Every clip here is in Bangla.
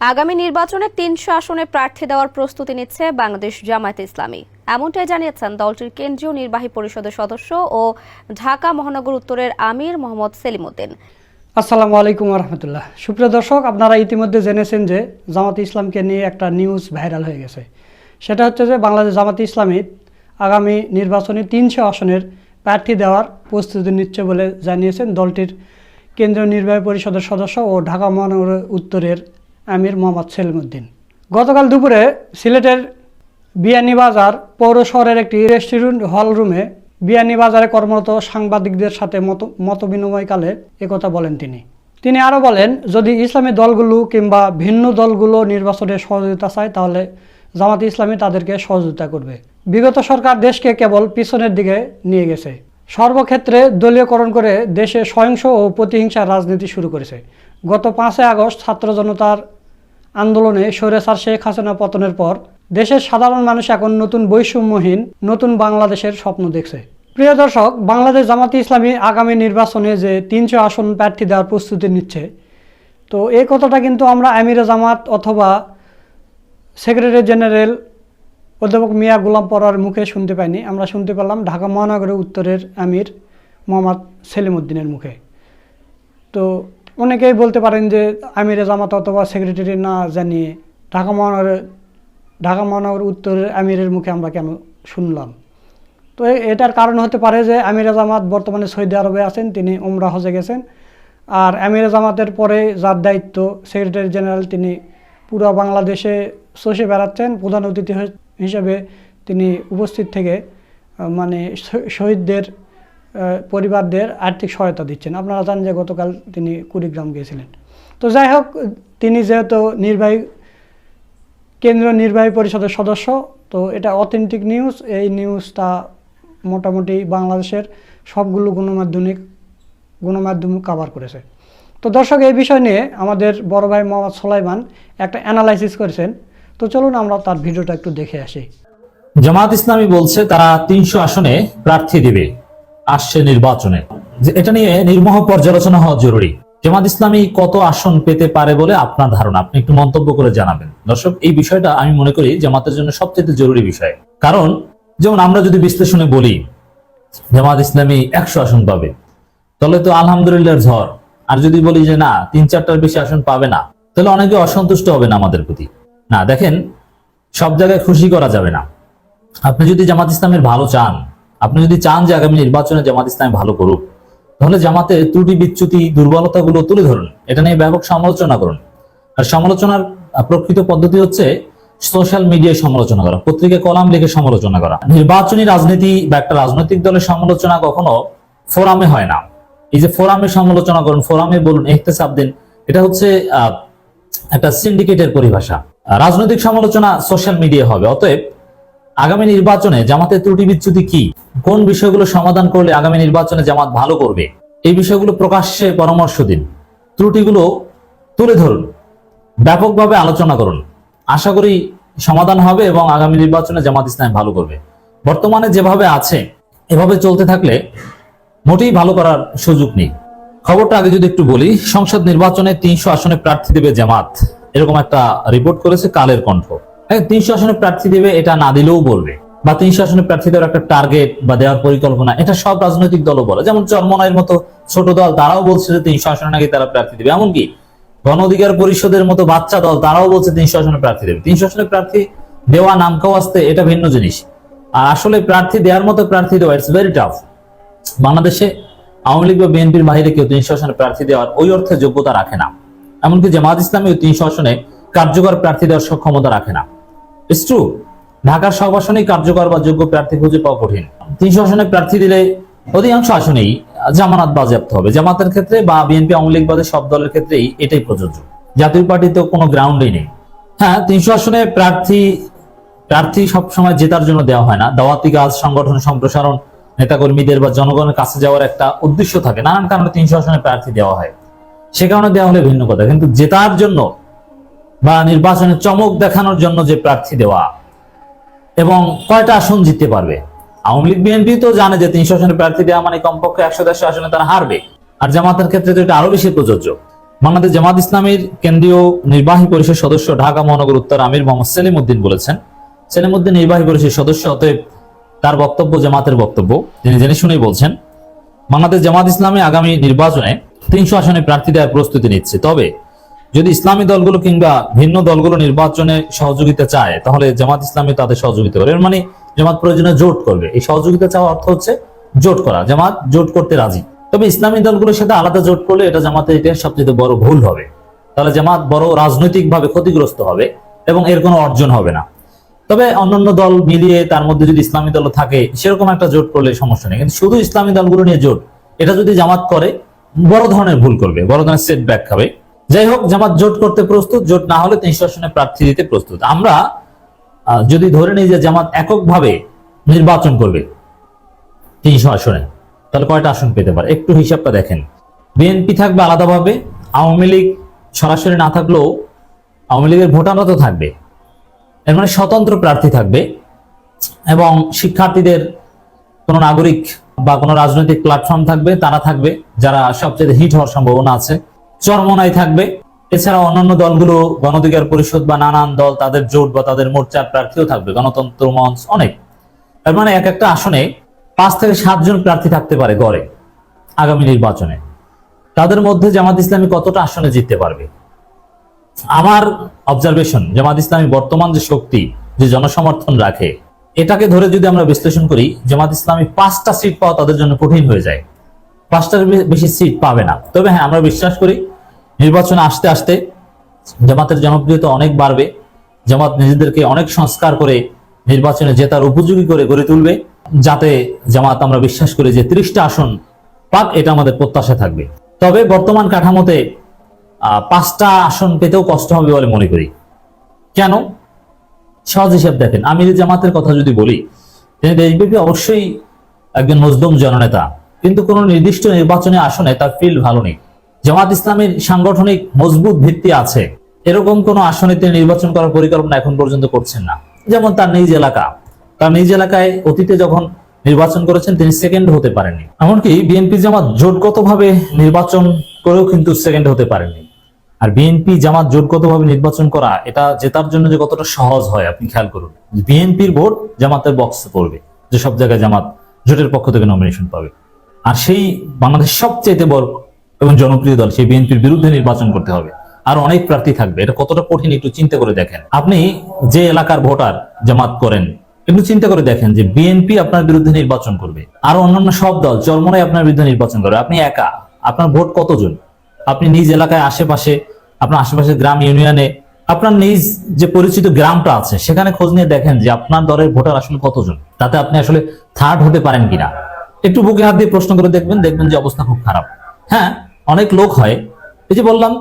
আগামী নির্বাচনে তিনশো আসনে প্রার্থী দেওয়ার প্রস্তুতি নিচ্ছে বাংলাদেশ জামায়াতে ইসলামী। এমনটাই জানিয়েছেন দলটির কেন্দ্রীয় নির্বাহী পরিষদের সদস্য ও ঢাকা মহানগর উত্তরের আমির মোহাম্মদ সেলিম উদ্দিন আসসালামু আলাইকুম রহমতুল্লাহ সুপ্রিয় দর্শক, আপনারা ইতিমধ্যে জেনেছেন যে জামাতে ইসলামকে নিয়ে একটা নিউজ ভাইরাল হয়ে গেছে। সেটা হচ্ছে যে বাংলাদেশ জামাতে ইসলামী আগামী নির্বাচনে তিনশো আসনের প্রার্থী দেওয়ার প্রস্তুতি নিচ্ছে বলে জানিয়েছেন দলটির কেন্দ্রীয় নির্বাহী পরিষদের সদস্য ও ঢাকা মহানগর উত্তরের আমির মোহাম্মদ সেলিমউদ্দিন গতকাল দুপুরে সিলেটের বিয়ানীবাজার পৌর শহরের একটি রেস্টুরেন্ট হল রুমে বিয়ানীবাজারে কর্মরত সাংবাদিকদের সাথে মত মত বিনিময়কালে একথা বলেন তিনি। তিনি আরও বলেন, যদি ইসলামী দলগুলো কিংবা ভিন্ন দলগুলো নির্বাচনে সহযোগিতা চায়, তাহলে জামাতে ইসলামী তাদেরকে সহযোগিতা করবে। বিগত সরকার দেশকে কেবল পিছনের দিকে নিয়ে গেছে। সর্বক্ষেত্রে দলীয়করণ করে দেশে সহিংস ও প্রতিহিংসার রাজনীতি শুরু করেছে। গত পাঁচই আগস্ট ছাত্র জনতার আন্দোলনে স্বৈরাচার শেখ হাসিনা পতনের পর দেশের সাধারণ মানুষ এখন নতুন বৈষম্যহীন, নতুন বাংলাদেশের স্বপ্ন দেখছে। প্রিয় দর্শক, বাংলাদেশ জামাতি ইসলামী আগামী নির্বাচনে যে তিনশো আসন প্রার্থী দেওয়ার প্রস্তুতি নিচ্ছে, তো এই কথাটা কিন্তু আমরা আমিরে জামাত অথবা সেক্রেটারি জেনারেল অধ্যাপক মিয়া গোলাম পরার মুখে শুনতে পাইনি। আমরা শুনতে পেলাম ঢাকা মহানগরের উত্তরের আমির মোহাম্মদ সেলিম উদ্দিনের মুখে। তো অনেকেই বলতে পারেন যে আমিরে জামাত অথবা সেক্রেটারি না জানিয়ে ঢাকা মহানগরের, ঢাকা মহানগর উত্তরের আমিরের মুখে আমরা কেন শুনলাম? তো এটার কারণ হতে পারে যে আমিরে জামাত বর্তমানে সৌদি আরবে আছেন, তিনি উমরা হজে গেছেন। আর আমিরে জামাতের পরে যার দায়িত্ব সেক্রেটারি জেনারেল, তিনি পুরো বাংলাদেশে চষে বেড়াচ্ছেন। প্রধান অতিথি হিসেবে তিনি উপস্থিত থেকে মানে শহীদদের পরিবারদের আর্থিক সহায়তা দিচ্ছেন। আপনারা জানেন যে গতকাল তিনি কুড়িগ্রাম গিয়েছিলেন। তো যাই হোক, তিনি যেহেতু নির্বাহী, কেন্দ্রীয় নির্বাহী পরিষদের সদস্য, তো এটা অথেন্টিক নিউজ এই নিউজটা মোটামুটি বাংলাদেশের সবগুলো গণমাধ্যমিক, গণমাধ্যম কাভার করেছে। তো দর্শক, এই বিষয় নিয়ে আমাদের বড় ভাই মোহাম্মদ সোলাইমান একটা অ্যানালাইসিস করেছেন। তো চলুন আমরা তার ভিডিওটা একটু দেখে আসি। জামাত ইসলামী বলছে তারা তিনশো আসনে প্রার্থী দিবে। আসছে নির্বাচনে। এটা নিয়ে নির্মহ পর্যালোচনা হওয়া জরুরি। জামাত ইসলামী কত আসন পেতে পারে বলে আপনার ধারণা? আপনি একটু মন্তব্য করে জানাবেন। দর্শক, এই বিষয়টা আমি মনে করি জামাতের জন্য সবচেয়ে জরুরি বিষয়। কারণ, যেমন আমরা যদি বিশ্লেষণে বলি, জামাত ইসলামী একশো আসন পাবে। তাহলে তো আলহামদুলিল্লাহ ঝড়। আর যদি বলি যে না, তিন চারটার বেশি আসন পাবে না, তাহলে অনেকে অসন্তুষ্ট হবে না আমাদের প্রতি। না, দেখেন, সব জায়গায় খুশি করা যাবে না। আপনি যদি জামাত ইসলামের ভালো চান আপনি যদি চান যে আগামী নির্বাচনে জামাত ইসলাম ভালো করুক, তাহলে জামাতের ত্রুটি, বিচ্যুতি, দুর্বলতাগুলো তুলে ধরুন। এটা নিয়ে ব্যাপক সমালোচনা করুন। আর সমালোচনার প্রকৃত পদ্ধতি হচ্ছে সোশ্যাল মিডিয়ায় সমালোচনা করা পত্রিকায় কলাম লিখে সমালোচনা করা। নির্বাচনী রাজনীতি বা একটা রাজনৈতিক দলের সমালোচনা কখনো ফোরামে হয় না। এই যে ফোরামে সমালোচনা করুন, ফোরামে বলুন, এহতেসাব দিন, এটা হচ্ছে একটা সিন্ডিকেটের পরিভাষা। রাজনৈতিক সমালোচনা সোশ্যাল মিডিয়া হবে, অতএব আগামী নির্বাচনে জামাতের ত্রুটি বিচ্যুতি কি? কোন বিষয়গুলো সমাধান করলে আগামী নির্বাচনে জামাত ভালো করবে? এই বিষয়গুলো প্রকাশ্যে পরামর্শ দিন। ত্রুটিগুলো তুলে ধরুন। ব্যাপকভাবে আলোচনা করুন। আশা করি সমাধান হবে এবং আগামী নির্বাচনে জামাত ইসলাম ভালো করবে। বর্তমানে যেভাবে আছে, এভাবে চলতে থাকলে মোটেই ভালো করার সুযোগ নেই। খবরটা আগে যদি একটু বলি, সংসদ নির্বাচনে তিনশো আসনে প্রার্থী দেবে জামাত। এরকম একটা রিপোর্ট করেছে কালের কণ্ঠ। তিনশো আসনে প্রার্থী দেবে, এটা না দিলেও বলবে। বা তিনশো আসনে প্রার্থী দেওয়ার একটা টার্গেট বা দেওয়ার পরিকল্পনা, এটা সব রাজনৈতিক দলও বলে। যেমন চরমনাইয়ের মতো ছোট দল, তারাও বলছে যে তিনশো আসনে নাকি তারা প্রার্থী দেবে। এমনকি গণ অধিকার পরিষদের মতো বাচ্চা দল, তারাও বলছে তিনশো আসনে প্রার্থী দেবে। তিনশো আসনে প্রার্থী দেওয়া নামকাও আসতে এটা ভিন্ন জিনিস। আর আসলে প্রার্থী দেওয়ার মতো প্রার্থী দেওয়া ইটস ভেরি টাফ বাংলাদেশে আওয়ামী লীগ বা বিএনপির বাহিরে কেউ তিনশো আসনে প্রার্থী দেওয়ার ওই অর্থে যোগ্যতা রাখে না। এমনকি জামাত ইসলামী ওই তিনশো আসনে কার্যকর প্রার্থী দেওয়ার সক্ষমতা রাখে না। ইটস ঢাকার সব আসনেই কার্যকর বা যোগ্য প্রার্থী খুঁজে পাওয়া কঠিন। তিনশো আসনে প্রার্থী দিলে অধিকাংশ আসনেই জামানত বাজেয়াপ্ত হবে। জামাতের ক্ষেত্রে বা বিএনপি আওয়ামী লীগ বাদে সব দলের ক্ষেত্রেই এটাই প্রযোজ্য। জাতীয় পার্টিতে কোনো গ্রাউন্ডই নেই। হ্যাঁ তিনশো আসনে প্রার্থী প্রার্থী সবসময় জেতার জন্য দেওয়া হয় না। দাওয়াতি কাজ, সংগঠন সম্প্রসারণ, নেতাকর্মীদের বা জনগণের কাছে যাওয়ার একটা উদ্দেশ্য থাকে। নানান কারণে তিনশো আসনে প্রার্থী দেওয়া হয়। সে কারণে দেওয়া হলে ভিন্ন কথা। কিন্তু জেতার জন্য বা নির্বাচনে চমক দেখানোর জন্য যে প্রার্থী দেওয়া এবং কয়টা আসন জিততে পারবে? আওয়ামী লীগ, বিএনপি তো জানে যে তিনশো আসনে প্রার্থী দেওয়া মানে কমপক্ষে একশো দেড়শো আসনে তারা হারবে। আর জামাতের ক্ষেত্রে তো এটা আরও বেশি প্রযোজ্য। বাংলাদেশ জামাত ইসলামের কেন্দ্রীয় নির্বাহী পরিষদ সদস্য ঢাকা মহানগর উত্তর আমির মোহাম্মদ সেলিম উদ্দিন বলেছেন। সেলিম উদ্দিন নির্বাহী পরিষদ সদস্য, অতএব তার বক্তব্য জামাতের বক্তব্য। তিনি জেনে শুনেই বলছেন, বাংলাদেশ জামাত ইসলামী আগামী নির্বাচনে তিনশো আসনে প্রার্থী দেওয়ার প্রস্তুতি নিচ্ছে। তবে যদি ইসলামী দলগুলো কিংবা ভিন্ন দলগুলো নির্বাচনে সহযোগিতা চায়, তাহলে জামাত ইসলামী তাদের সহযোগিতা করে এর মানে জামাত প্রয়োজনে জোট করবে। এই সহযোগিতা চাওয়ার অর্থ হচ্ছে জোট করা। জামাত জোট করতে রাজি। তবে ইসলামী দলগুলোর সাথে আলাদা জোট করলে এটা জামাতের ইতিহাস সবচেয়ে বড় ভুল হবে। তাহলে জামাত বড় রাজনৈতিকভাবে ক্ষতিগ্রস্ত হবে এবং এর কোনো অর্জন হবে না। তবে অন্যান্য দল মিলিয়ে তার মধ্যে যদি ইসলামী দল থাকে, সেরকম একটা জোট করলে সমস্যা নেই। কিন্তু শুধু ইসলামী দলগুলো নিয়ে জোট, এটা যদি জামাত করে, বড় ধরনের ভুল করবে। বড় ধরনের সেট ব্যাক খাবে। যাই হোক, জামাত জোট করতে প্রস্তুত, জোট না হলে তিনশো আসনে প্রার্থী দিতে প্রস্তুত। আমরা যদি ধরে নিই যে জামাত এককভাবে নির্বাচন করবে, তিনশো আসনে, তাহলে কয়টা আসন পেতে পারে? একটু হিসাবটা দেখেন। বিএনপি থাকবে আলাদাভাবে, আওয়ামী লীগ সরাসরি না থাকলেও আওয়ামী লীগের ভোটাররা তো থাকবে। এর মানে স্বতন্ত্র প্রার্থী থাকবে এবং শিক্ষার্থীদের কোনো নাগরিক বা কোনো রাজনৈতিক প্ল্যাটফর্ম থাকবে, তারা থাকবে, যারা সবচেয়ে হিট হওয়ার সম্ভাবনা আছে। চরমনাই থাকবে। এছাড়া অন্যান্য দলগুলো গণধিকার পরিষদ বা নানান দল তাদের জোট বা তাদের মোর্চার প্রার্থীও থাকবে। গণতন্ত্র মঞ্চ অনেক। তার মানে এক একটা আসনে পাঁচ থেকে সাতজন প্রার্থী থাকতে পারে গড়ে আগামী নির্বাচনে। তাদের মধ্যে জামাত ইসলামী কতটা আসনে জিততে পারবে? আমার অবজারভেশন জামাত ইসলামী বর্তমান যে শক্তি, যে জনসমর্থন রাখে, এটাকে ধরে যদি আমরা বিশ্লেষণ করি, জামাত ইসলামী পাঁচটা সিট পাওয়া তাদের জন্য কঠিন হয়ে যায়। পাঁচটার বেশি সিট পাবে না। তবে হ্যাঁ আমরা বিশ্বাস করি নির্বাচনে আসতে আসতে জামাতের জনপ্রিয়তা অনেক বাড়বে। জামাত নিজেদেরকে অনেক সংস্কার করে নির্বাচনে জেতার উপযোগী করে গড়ে তুলবে। যাতে জামাত আমরা বিশ্বাস করি যে ত্রিশটা আসন পাক, এটা আমাদের প্রত্যাশা থাকবে। তবে বর্তমান কাঠামোতে পাঁচটা আসন পেতেও কষ্ট হবে বলে মনে করি। কেন? সহজ হিসাব দেখেন। আমির জামাতের কথা যদি বলি, তিনি দেশব্যাপী অবশ্যই একজন মজলুম জননেতা। কিন্তু কোন নির্দিষ্ট নির্বাচনী আসনে তার ফিল্ড ভালো নেই। জামাত ইসলামের সাংগঠনিক মজবুত ভিত্তি আছে। এরকম কোন আসনে তিনি নির্বাচন করার পরিকল্পনা এখন পর্যন্ত করছেন না। যেমন তার নিজ এলাকা। তার নিজ এলাকায় অতীতে যখন নির্বাচন করেছেন, তিনি সেকেন্ড হতে পারেননি। এমনকি বিএনপি জামাত জোটগতভাবে নির্বাচন করেও কিন্তু সেকেন্ড হতে পারেননি। আর বিএনপি জামাত জোটগতভাবে নির্বাচন করা, এটা জেতার জন্য যে কতটা সহজ হয়, আপনি খেয়াল করুন। বিএনপির ভোট জামাতের বক্সে পড়বে, যে সব জায়গায় জামাত জোটের পক্ষ থেকে নমিনেশন পাবে। আর সেই বাংলাদেশ সবচেয়ে বড় এবং জনপ্রিয় দল, সেই বিএনপির বিরুদ্ধে নির্বাচন করতে হবে। আর অনেক প্রার্থী থাকবে। এটা কতটা কঠিন একটু চিন্তা করে দেখেন। আপনি যে এলাকার ভোটার, জামাত করেন, একটু চিন্তা করে দেখেন যে বিএনপি আপনার বিরুদ্ধে নির্বাচন করবে। আর অন্যান্য সব দল, চরমনাই আপনার বিরুদ্ধে নির্বাচন করবে। আপনি একা, আপনার ভোট কতজন? আপনি নিজ এলাকায় আশেপাশে, আপনার আশেপাশে গ্রাম ইউনিয়নে, আপনার নিজ যে পরিচিত গ্রামটা আছে, সেখানে খোঁজ নিয়ে দেখেন যে আপনার দলের ভোটার আসলে কতজন? তাতে আপনি আসলে থার্ড হতে পারেন কিনা। একটু বুকে হাত দিয়ে প্রশ্ন করে দেখবেন দেখবেন যে অবস্থা খুব খারাপ। হ্যাঁ অনেক লোক হয়। এই যে বললাম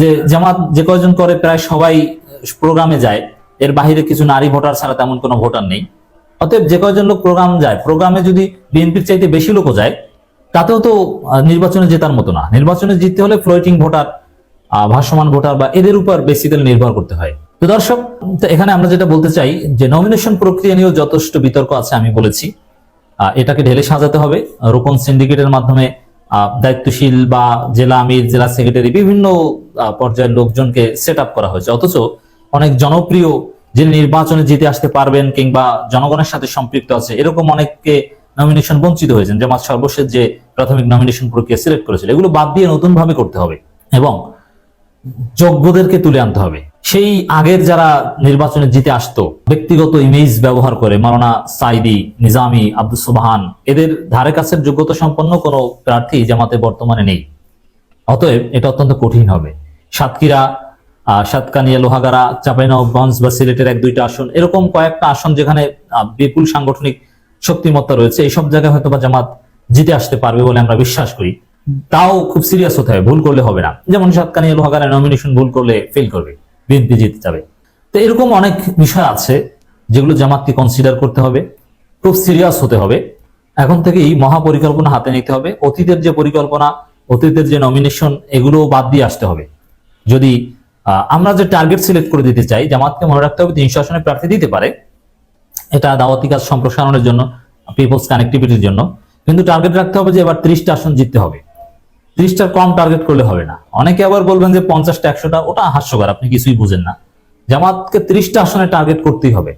যে জামাত যে কয়জন করে, প্রায় সবাই প্রোগ্রামে যায়। এর বাইরে কিছু নারী ভোটার ছাড়া তেমন কোনো ভোটার নেই। অতএব যে কয়জন লোক প্রোগ্রাম যায়, প্রোগ্রামে যদি বিএনপির চাইতে বেশি লোকও যায়, তাতেও তো নির্বাচনে জেতার মতো না। নির্বাচনে জিততে হলে ফ্লোটিং ভোটার ভাসমান ভোটার বা এদের উপর বেসিক্যালি নির্ভর করতে হয়। তো দর্শক এখানে আমরা যেটা বলতে চাই, যে নমিনেশন প্রক্রিয়া নিয়েও যথেষ্ট বিতর্ক আছে, আমি বলেছি। এটাকে ঢেলে সাজাতে হবে। রোপণ সিন্ডিকেটের মাধ্যমে দায়িত্বশীল বা জেলা আমির, জেলা সেক্রেটারি বিভিন্ন পর্যায়ের লোকজনকে সেট করা হয়েছে। অথচ অনেক জনপ্রিয় যিনি নির্বাচনে জিতে আসতে পারবেন কিংবা জনগণের সাথে সম্পৃক্ত আছে, এরকম অনেককে নমিনেশন বঞ্চিত হয়েছেন। জামাত সর্বশেষ যে প্রাথমিক নমিনেশন প্রক্রিয়া সিলেক্ট করেছিল, এগুলো বাদ দিয়ে নতুন ভাবে করতে হবে এবং যোগ্যদেরকে তুলে আনতে হবে। সেই আগের যারা নির্বাচনে জিতে আসতো, ব্যক্তিগত ইমেজ ব্যবহার করে, মাওলানা সাইদি, নিজামি আব্দুল সুবহান, এদের ধারে কাছের যোগ্যতা সম্পন্ন কোনো প্রার্থী জামাতে বর্তমানে নেই। অতএব এটা অত্যন্ত কঠিন হবে। সাতক্ষীরা সাতকানিয়া, লোহাগাড়া, চাঁপাইনবাবগঞ্জ বা সিলেটের এক দুইটা আসন, এরকম কয়েকটা আসন যেখানে বিপুল সাংগঠনিক শক্তিমত্তা রয়েছে, এইসব জায়গায় হয়তো বা জামাত জিতে আসতে পারবে বলে আমরা বিশ্বাস করি। তাও খুব সিরিয়াস হতে হবে, ভুল করলে হবে না। যেমন সাতকানিয়া লোহাগাড়া নমিনেশন ভুল করলে ফেল করবে। বিএনপি জিতে যাবে। তো এরকম অনেক বিষয় আছে যেগুলো জামাতকে কনসিডার করতে হবে, খুব সিরিয়াস হতে হবে। এখন থেকেই মহাপরিকল্পনা হাতে নিতে হবে। অতীতের যে পরিকল্পনা, অতীতের যে নমিনেশন এগুলো বাদ দিয়ে আসতে হবে। যদি আমরা যে টার্গেট সিলেক্ট করে দিতে চাই, জামাতকে মনে রাখতে হবে তিনশো আসনে প্রার্থী দিতে পারে। এটা দাওয়াতি কাজ সম্প্রসারণের জন্য পিপলস কানেক্টিভিটির জন্য। কিন্তু টার্গেট রাখতে হবে যে এবার ত্রিশটা আসন জিততে হবে। ত্রিশটার কম টার্গেট করলে হবে না। অনেকে আবার বলবেন যে পঞ্চাশটা, একশোটা, ওটা হাস্যকর, আপনি কিছুই বুঝেন না। জামাতকে ত্রিশটা আসনে টার্গেট করতেই হবে।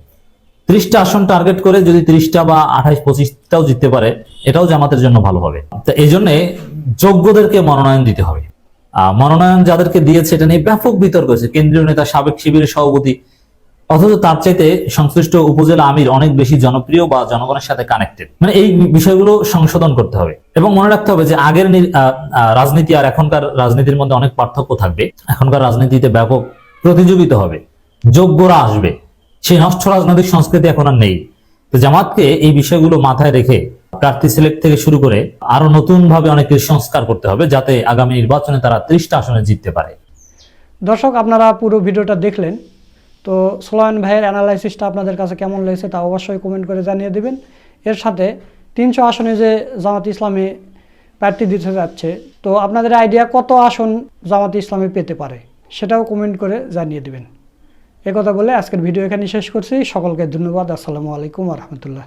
ত্রিশটা আসন টার্গেট করে যদি ত্রিশটা বা আঠাইশ পঁচিশটাও জিততে পারে, এটাও জামাতের জন্য ভালো হবে। তো এই জন্য যোগ্যদেরকে মনোনয়ন দিতে হবে। মনোনয়ন যাদেরকে দিয়েছে, এটা নিয়ে ব্যাপক বিতর্ক হয়েছে কেন্দ্রীয় নেতা সাবেক শিবিরের সভাপতি অথচ তার চাইতে সংশ্লিষ্ট উপজেলা আমির অনেক বেশি জনপ্রিয় বা জনগণের সাথে কানেক্টেড মানে এই বিষয়গুলো সংশোধন করতে হবে। এবং মনে রাখতে হবে যে আগের রাজনীতি আর এখনকার রাজনীতির মধ্যে অনেক পার্থক্য থাকবে। এখনকার রাজনীতিতে ব্যাপক প্রতিযোগিতা হবে। যোগ্যরা আসবে। সেই নষ্ট রাজনৈতিক সংস্কৃতি এখন আর নেই। তো জামাতকে এই বিষয়গুলো মাথায় রেখে প্রার্থী সিলেক্ট থেকে শুরু করে আরও নতুন ভাবে অনেক সংস্কার করতে হবে যাতে আগামী নির্বাচনে তারা ত্রিশটা আসনে জিততে পারে। দর্শক, আপনারা পুরো ভিডিওটা দেখলেন। তো সোলায়ন ভাইয়ের অ্যানালাইসিসটা আপনাদের কাছে কেমন লেগেছে তা অবশ্যই কমেন্ট করে জানিয়ে দেবেন। এর সাথে তিনশো আসনে যে জামাত ইসলামী প্রার্থী দিতে যাচ্ছে, তো আপনাদের আইডিয়া কত আসন জামাত ইসলামী পেতে পারে সেটাও কমেন্ট করে জানিয়ে দেবেন। কথা বলে আজকের ভিডিও এখানে শেষ করছি। সকলকে ধন্যবাদ। আসসালামু আলাইকুম রহমতুল্লাহ।